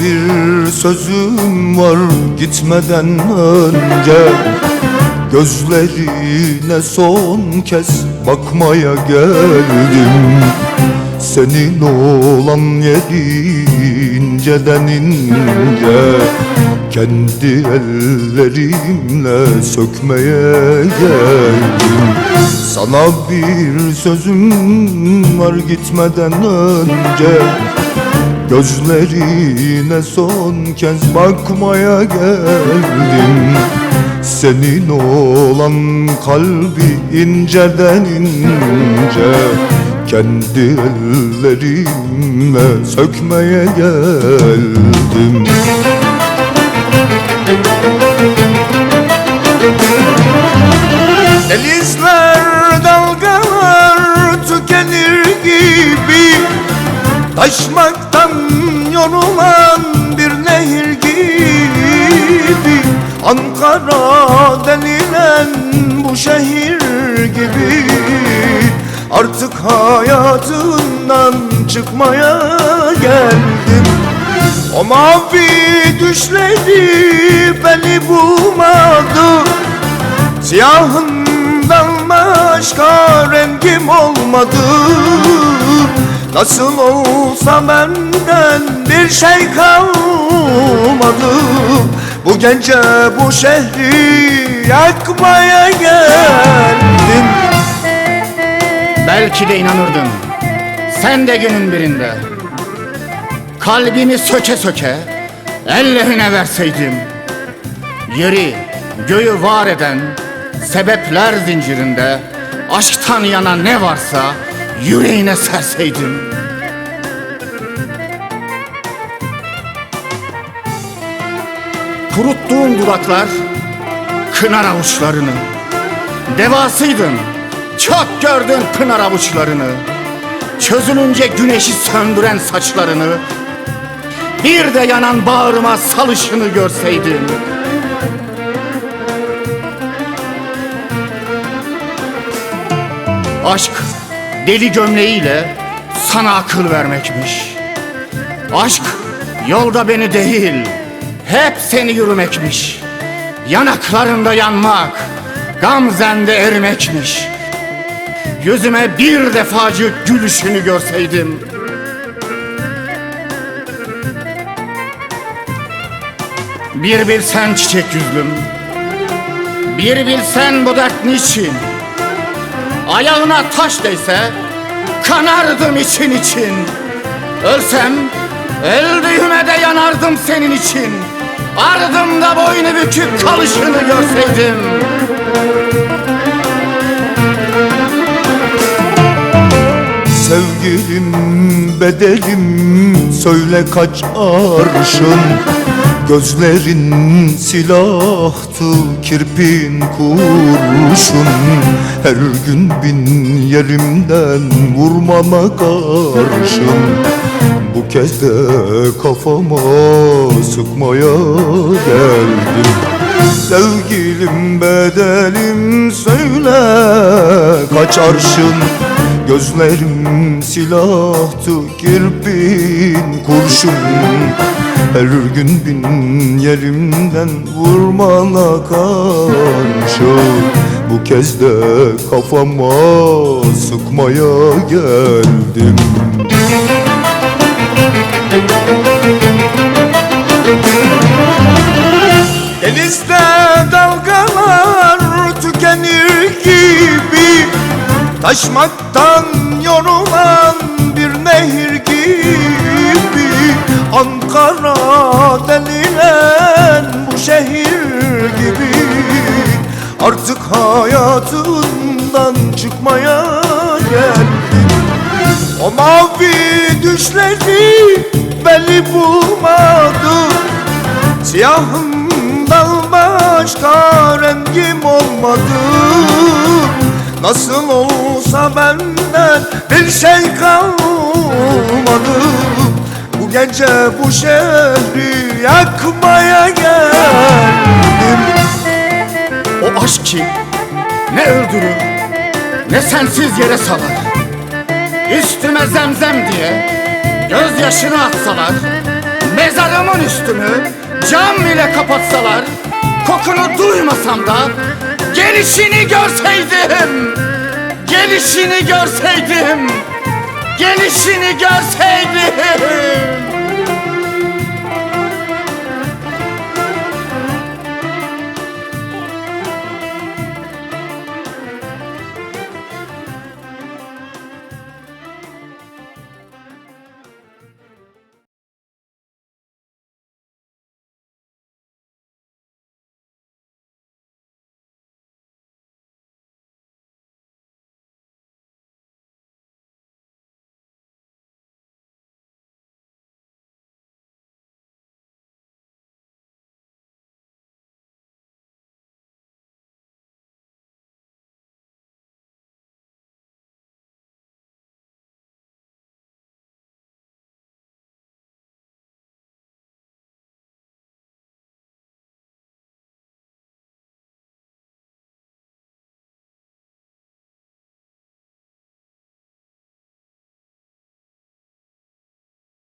Bir sözüm var gitmeden önce. Gözlerine son kez bakmaya geldim. Senin olan yeri inceden ince. Kendi ellerimle sökmeye geldim. Sana bir sözüm var gitmeden önce Gözlerine son kez bakmaya geldim. Senin olan kalbi inceden ince Kendi ellerimle sökmeye geldim. Denizler dalgalar tükenir gibi Taşmaktan yorulan bir nehir gibi Ankara denilen bu şehir gibi Artık hayatından çıkmaya geldim. O mavi düşleri beni bulmadı. Siyahından başka rengim olmadı Nasıl olsa benden bir şey kalmadı. Bu gece bu şehri yakmaya geldim. Belki de inanırdın. Sen de günün birinde. Kalbimi söke söke Ellerine verseydim. Yeri göğü var eden Sebepler zincirinde Aşktan yana ne varsa Yüreğine serseydim Kuruttuğum dudaklar Kınar avuçlarını. Devasıydın Çok gördün pınar avuçlarını. Çözülünce güneşi söndüren saçlarını. Bir de yanan bağrıma salışını görseydin. Aşk deli gömleğiyle sana akıl vermekmiş. Aşk yolda beni değil hep seni yürümekmiş. Yanaklarında yanmak Gamzende erimekmiş Yüzüme bir defacık gülüşünü görseydim. Bir bilsen çiçek yüzlüm. Bir bilsen bu dert niçin Ayağına taş değse Kanardım için için. Ölsem El düğüme de yanardım senin için. Ardımda boynu büküp kalışını görseydim. Sevgilim bedelim söyle kaç arşın Gözlerin silahtı kirpin kurşun. Her gün bin yerimden vurmana karşın. Bu kez de kafama sıkmaya geldim Sevgilim bedelim söyle kaç Gözlerim silahtı kirpin kurşun Her gün bin yerimden vurmana karşı Bu kez de kafama sıkmaya geldim. Denizde dalgalar tükenir gibi Taşmaktan yorulan bir nehir Ankara denilen bu şehir gibi Artık hayatından çıkmaya geldim. O mavi düşleri beni bulmadı. Siyahımdan başka rengim olmadı. Nasıl olsa benden bir şey kalmadı Bu gece bu şehri yakmaya geldim. O aşk ki ne öldürür ne sensiz yere salar. Üstüme zemzem diye gözyaşını atsalar Mezarımın üstünü cam ile kapatsalar Kokunu duymasam da gelişini görseydim Gelişini görseydim Gelişini görseydim